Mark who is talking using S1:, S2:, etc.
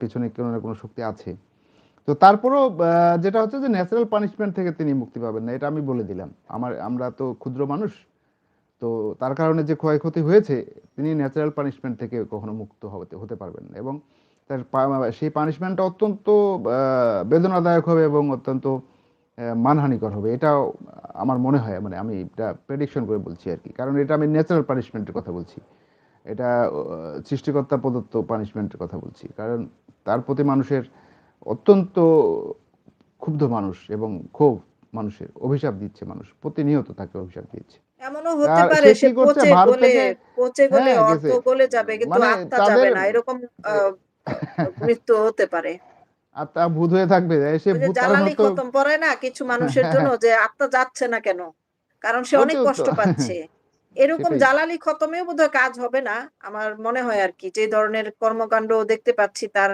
S1: পেছনে কোনো না কোনো শক্তি আছে। তো তারপরেও যেটা হচ্ছে যে ন্যাচারাল পানিশমেন্ট থেকে তিনি মুক্তি পাবেন না। এটা আমি বলে দিলাম। আমার, আমরা তো ক্ষুদ্র মানুষ। তো তার কারণে যে ক্ষয়ক্ষতি হয়েছে, তিনি ন্যাচারাল পানিশমেন্ট থেকে কখনো মুক্ত হতে হতে পারবেন না। এবং তার সেই পানিশমেন্টটা অত্যন্ত বেদনাদায়ক হবে এবং অত্যন্ত মানহানিকর হবে। এটাও আমার মনে হয় মানে আমি এটা প্রেডিকশন করে বলছি আর কি কারণ এটা আমি ন্যাচারাল পানিশমেন্টের কথা বলছি। এটা সৃষ্টিকর্তা প্রদত্ত পানিশমেন্ট এর কথা বলছি। কারণ তার প্রতি মানুষের অত্যন্ত ক্ষুব্ধ মানুষ এবং ক্ষোভ মানুষের অভিশাপ দিচ্ছে মানুষ। প্রতিনিয়ত তাকে অভিশাপ দিচ্ছে।
S2: এমনও হতে পারে
S1: সে
S2: সে
S1: কি করছে
S2: পচে গলে পচে গলে
S1: হ্যাঁ,
S2: অর্থ গলে যাবে কিন্তু
S1: মানে
S2: আত্মা যাবে না। এরকম আ
S1: এ
S2: আ মৃত্যু হতে পারে।
S1: আত্মা ভূত হয়ে থাকবে। সে ভূত তাড়ানোর
S2: খতম পড়ে না কিছু মানুষের জন্য যে আত্মা যাচ্ছে না কেন? কারণ সে অনেক কষ্ট পাচ্ছে। এরকম। জালালি খতমেও বোধহয় কাজ হবে না। আমার মনে হয় আর কি যে ধরনের কর্মকাণ্ড দেখতে পাচ্ছি তার